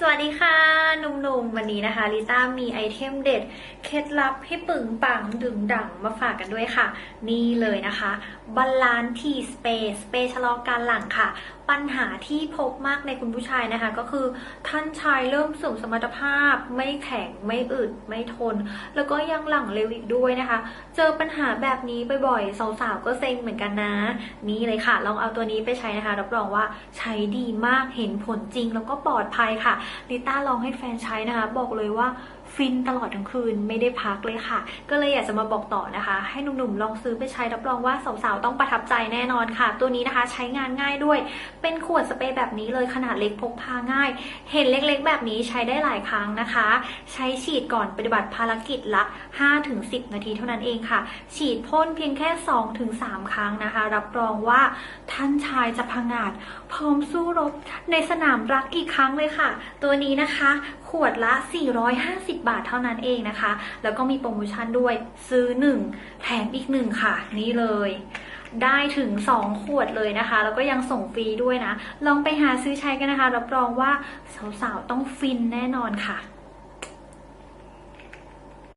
สวัสดีค่ะหนุ่มๆ วันนี้นะคะลิต้ามีไอเทมเด็ด เคล็ดลับให้ปึงปังดึงดังมาฝากกันด้วยค่ะ นี่เลยนะคะบาลานทีสเปซสเปชะลอการหลังค่ะ ปัญหาที่พบมากในคุณผู้ชายนะคะ ก็คือท่านชายเริ่มสื่อมสมรรถภาพ ไม่แข็งไม่อึดไม่ทน แล้วก็ยังหลังเร็วอีกด้วยนะคะ เจอปัญหาแบบนี้บ่อยๆสาวๆก็เซ็งเหมือนกันนะ นี่เลยค่ะ ลองเอาตัวนี้ไปใช้นะคะรับรองว่าใช้ดีมากเห็นผลจริงแล้วก็ปลอดภัยค่ะลิต้าลองให้แฟนใช้นะคะ บอกเลยว่าฟินตลอดทั้งคืนไม่ได้พักเลยค่ะ ก็เลยอยากจะมาบอกต่อนะคะ ให้หนุ่มๆลองซื้อไปใช้รับรองว่าสาวๆ ต้องประทับใจแน่นอนค่ะ ตัวนี้นะคะใช้งานง่ายด้วย เป็นขวดสเปรย์แบบนี้เลยขนาดเล็กพกพาง่าย เห็นเล็กๆ แบบนี้ใช้ได้หลายครั้งนะคะ ใช้ฉีดก่อนปฏิบัติภารกิจละ 5-10 นาทีเท่านั้นเองค่ะ ฉีดพ่นเพียงแค่ 2-3 ครั้งนะคะ รับรองว่าท่านชายจะพังอาจพร้อมสู้รบในสนามรักอีกครั้งเลยค่ะ ตัวนี้นะคะ วดละ 450 บาทเท่านั้นเองนะคะ แล้วก็มีโปรโมชั่นด้วยซื้อ 1 แถมอีก 1 ค่ะ นี่เลย ได้ถึง 2 ขวดเลยนะคะ แล้วก็ยังส่งฟรีด้วยนะ ลองไปหาซื้อใช้กันนะคะ รับรองว่าสาวๆต้องฟินแน่นอนค่ะ